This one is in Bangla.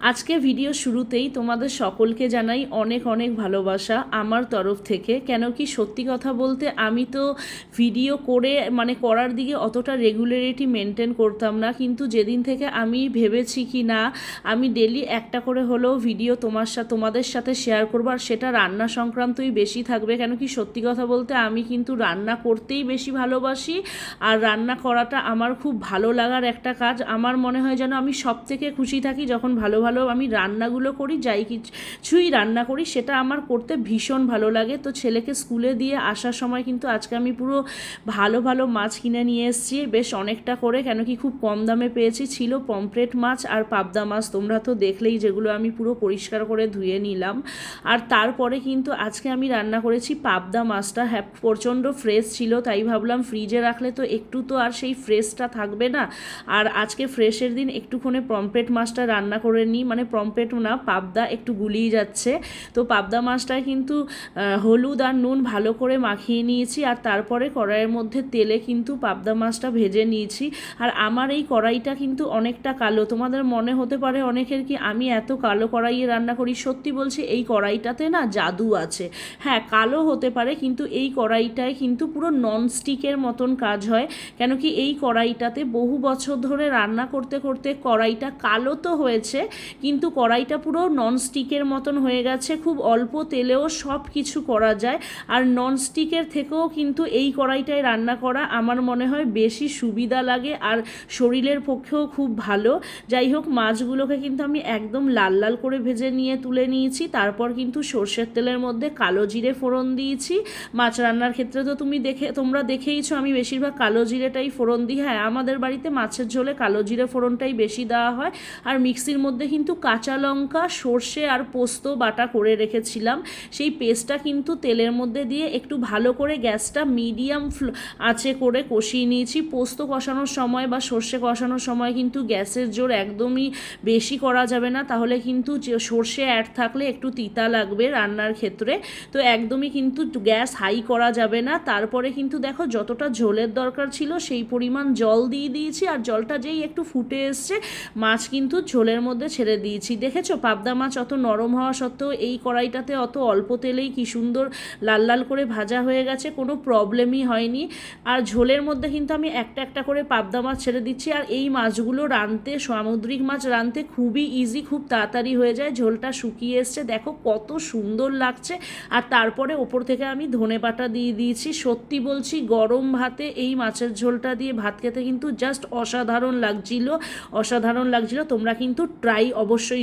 আজকে ভিডিও শুরুতেই তোমাদের সকলকে জানাই অনেক অনেক ভালোবাসা আমার তরফ থেকে। কেন কি সত্যি কথা বলতে আমি তো ভিডিও করে মানে করার দিকে অতটা রেগুলারিটি মেনটেন করতাম না। কিন্তু যেদিন থেকে আমি ভেবেছি কি না, আমি ডেলি একটা করে হলেও ভিডিও তোমার সাথে তোমাদের সাথে শেয়ার করব। আর সেটা রান্না সংক্রান্তই বেশি থাকবে। কেন কি সত্যি কথা বলতে আমি কিন্তু রান্না করতেই বেশি ভালোবাসি। আর রান্না করাটা আমার খুব ভালো লাগার একটা কাজ। আমার মনে হয় যেন আমি সব থেকে খুশি থাকি যখন ভালো ভালো আমি রান্নাগুলো করি, যাই কিছুই রান্না করি, সেটা আমার করতে ভীষণ ভালো লাগে। তো ছেলেকে স্কুলে দিয়ে আসার সময় কিন্তু আজকে আমি পুরো ভালো ভালো মাছ কিনে নিয়ে এসেছি। বেশ অনেকটা করে, কেন কি খুব কম দামে পেয়েছি। ছিল পমপ্লেট মাছ আর পাবদা মাছ, তোমরা তো দেখলেই যেগুলো আমি পুরো পরিষ্কার করে ধুয়ে নিলাম। আর তারপরে কিন্তু আজকে আমি রান্না করেছি পাবদা মাছটা। হ্যাঁ প্রচণ্ড ফ্রেশ ছিল, তাই ভাবলাম ফ্রিজে রাখলে তো একটু তো আর সেই ফ্রেশটা থাকবে না। আর আজকে ফ্রেশের দিন একটুক্ষণে পমপ্লেট মাছটা রান্না করে নিই মানে পম্পেটো না, পাবদা একটু গুলিয়ে যাচ্ছে। তো পাবদা মাছটায় কিন্তু হলুদ আর নুন ভালো করে মাখিয়ে নিয়েছি আর তারপরে কড়াইয়ের মধ্যে তেলে কিন্তু পাবদা মাছটা ভেজে নিয়েছি। আর আমার এই কড়াইটা কিন্তু অনেকটা কালো। তোমাদের মনে হতে পারে অনেকের কি আমি এত কালো কড়াইয়ে রান্না করি? সত্যি বলছি, এই কড়াইটাতে না জাদু আছে। হ্যাঁ কালো হতে পারে কিন্তু এই কড়াইটায় কিন্তু পুরো ননস্টিকের মতন কাজ হয়। কেন কি এই কড়াইটাতে বহু বছর ধরে রান্না করতে করতে কড়াইটা কালো তো হয়েছে কিন্তু কড়াইটা পুরো ননস্টিকের মতন হয়ে গেছে, খুব অল্প তেলেও সব কিছু করা যায়। আর ননস্টিকের থেকেও কিন্তু এই কড়াইটায় রান্না করা আমার মনে হয় বেশি সুবিধা লাগে আর শরীরের পক্ষেও খুব ভালো। যাই হোক, মাছগুলোকে কিন্তু আমি একদম লাল লাল করে ভেজে নিয়ে তুলে নিয়েছি। তারপর কিন্তু সর্ষের তেলের মধ্যে কালো জিরে ফোড়ন দিয়েছি। মাছ রান্নার ক্ষেত্রে তো তুমি দেখে, তোমরা দেখেইছো আমি বেশিরভাগ কালো জিরেটাই ফোড়ন দিই। হ্যাঁ আমাদের বাড়িতে মাছের ঝোলে কালো জিরে ফোড়নটাই বেশি দেওয়া হয়। আর মিক্সির মধ্যে কিন্তু কাঁচা লঙ্কা, সর্ষে আর পোস্ত বাটা করে রেখেছিলাম। সেই পেস্টটা কিন্তু তেলের মধ্যে দিয়ে একটু ভালো করে গ্যাসটা মিডিয়াম আঁচে করে কষিয়ে নিয়েছি। পোস্ত কষানোর সময় বা সর্ষে কষানোর সময় কিন্তু গ্যাসের জোর একদমই বেশি করা যাবে না। তাহলে কিন্তু সর্ষে অ্যাড থাকলে একটু তিতা লাগবে রান্নার ক্ষেত্রে। তো একদমই কিন্তু গ্যাস হাই করা যাবে না। তারপরে কিন্তু দেখো যতটা ঝোলের দরকার ছিল সেই পরিমাণ জল দিয়ে দিয়েছি। আর জলটা যেই একটু ফুটে এসছে, মাছ কিন্তু ঝোলের মধ্যে ছেড়ে দিয়েছি। দেখেছ, পাবদা মাছ অত নরম হওয়া সত্ত্বেও এই কড়াইটাতে অত অল্প তেলেই কি সুন্দর লাল লাল করে ভাজা হয়ে গেছে, কোনো প্রবলেমই হয়নি। আর ঝোলের মধ্যে কিন্তু আমি একটা একটা করে পাবদা মাছ ছেড়ে দিচ্ছি। আর এই মাছগুলো রানতে সামুদ্রিক মাছ রানতে খুবই ইজি খুব তাড়াতাড়ি হয়ে যায়। ঝোলটা শুকিয়ে এসছে। দেখো কত সুন্দর লাগছে। আর তারপরে ওপর থেকে আমি ধনে পাতা দিয়ে দিয়েছি। সত্যি বলছি, গরম ভাতে এই মাছের ঝোলটা দিয়ে ভাত খেতে কিন্তু জাস্ট অসাধারণ লাগছিল। অসাধারণ লাগছিল। তোমরা কিন্তু ট্রাই অবশ্যই